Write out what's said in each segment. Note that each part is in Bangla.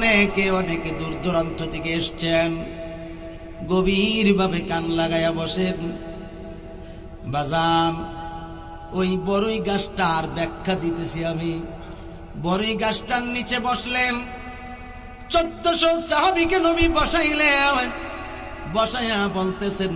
অনেকে অনেকে দূর দূরান্ত থেকে এসছেন। গভীরভাবে কান লাগাইয়া বসেন। বাজান, ওই বড়ই গাছটার ব্যাখ্যা দিতেছি আমি। বড়ই গাছটার নিচে বসলেন। চোদ্দশো সাহাবিকে নবী বসাইলেন। বসাইয়া বলতেছেন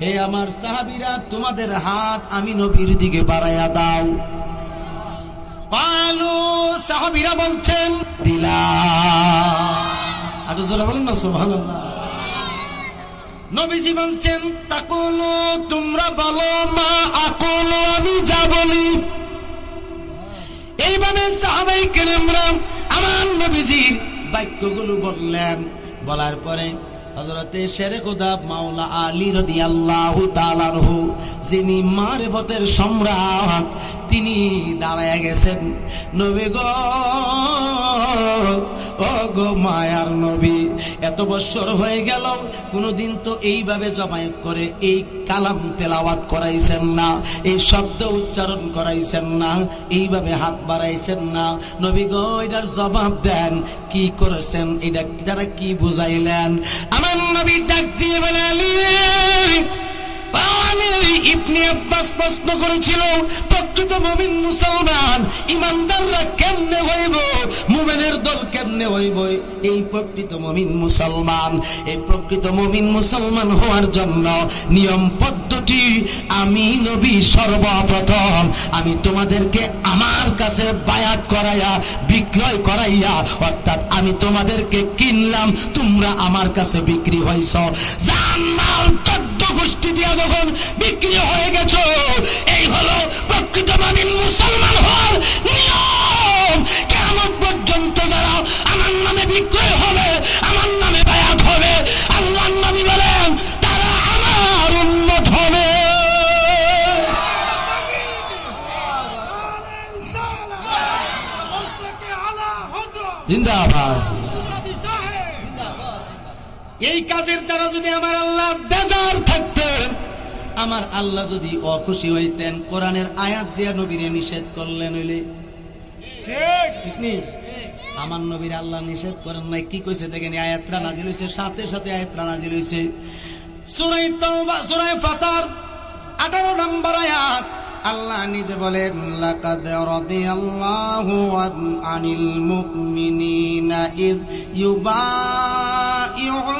হে আমার সাহাবিরা, তোমাদের হাত আমি নবীর দিকে বাড়াইয়া দাও। সাহাবীরা বলছেন দিলা আরও জোরে বলেন না, সুবহানাল্লাহ। নবীজি বলছেন, তাকুলু, তোমরা বলো, মা আকুলু, আমি যা বলি। এইভাবে সাহাবাই কেরামরা আমার নবীজির বাক্যগুলো বললেন। বলার পরে হজরতে শের খুদা মাওলা আলী রদি আল্লাহ তালারহু যিনি মারেফতের সম্রাট, তিনি দাঁড়ায় গেছেন। নবী গো গো মায়ার নবী। বছর হয়ে গেল, কোনদিন তো এইভাবে জমায়েত করে, এই কালাম তেলাওয়াত করাইছেন না, এই শব্দ উচ্চারণ করাইছেন না, এইভাবে হাত বাড়াইছেন না। নবী গো, এটার জবাব দেন, কি করেছেন, এটা তারা কি বুঝাইলেন? আমার নবী ডাক দিয়ে বলে হওয়ার জন্য নিয়ম পদ্ধতি, আমি নবী সর্বপ্রথম, আমি তোমাদেরকে আমার কাছে বায়াত করাইয়া, বিক্রয় করাইয়া, অর্থাৎ আমি তোমাদেরকে কিনলাম, তোমরা আমার কাছে বিক্রি হইছ। গোষ্ঠী দিয়া যখন বিক্রি হয়ে গেছ এই হলো প্রকৃত মানিন মুসলমান হওয়ার নিয়ম। কেমন পর্যন্ত যারা আমার নামে বিক্রয় হবে আমার নামে বায়াত হবে আল্লাহর নবী বলেন তারা আমার উন্নত হবে। জিন্দাবাদ। এই কাজের দ্বারা যদি আমার আল্লাহ বেজার থাকতেন আমার আল্লাহ যদি অখুশি হইতেন কোরআনের আয়াত দিয়া নবীরে নিষেধ করলেন হইলে। ঠিক। নেই আমার নবীর আল্লাহ নিষেধ করেন নাই কি কইছে দেখেন এই আয়াতটা নাজিল হইছে সাথে সাথে আয়াতটা নাজিল হইছে। সূরা তাওবা সূরা ফাতার 18 নম্বর আয়াত। আল্লাহ নিজে বলেন লাকাদ রাদিয়াল্লাহু আনিল মুমিনিনা ইদ ইউবাইউনাকা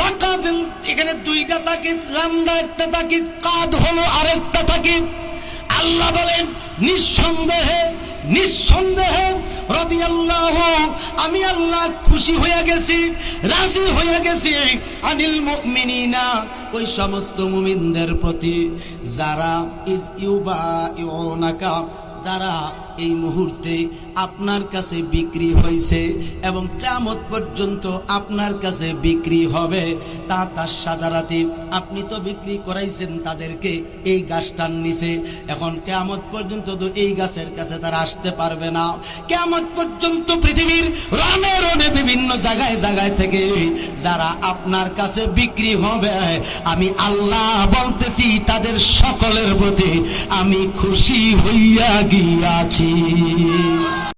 লাকাদ এখানে দুইটা তাকিদ লামদা একটা তাকিদ, কাদ হলো আরেকটা তাকিদ। আল্লাহ বলেন, নিঃসন্দেহে নিঃসন্দেহে, রাদিয়াল্লাহু আমি আল্লাহ খুশি হয়ে গেছি, রাজি হয়ে গেছি। আনিল মুমিনিনা, ওই সমস্ত মুমিনদের প্রতি যারা ইজ ইউবা ইউনাকা যারা এই মুহূর্তে আপনার কাছে বিক্রি হয়েছে এবং কেমত পর্যন্ত আপনার কাছে বিক্রি হবে। তা তার সাজারাতে আপনি তো বিক্রি করাইছেন তাদেরকে এই গাছটার নিচে। এখন কেমত পর্যন্ত তো এই গাছের কাছে তারা আসতে পারবে না। কেমত পর্যন্ত পৃথিবীর রনে রনে বিভিন্ন জায়গায় জায়গায় থেকে যারা আপনার কাছে বিক্রি হবে, আমি আল্লাহ বলতেছি, তাদের সকলের প্রতি আমি খুশি হইয়া গিয়াছি। 一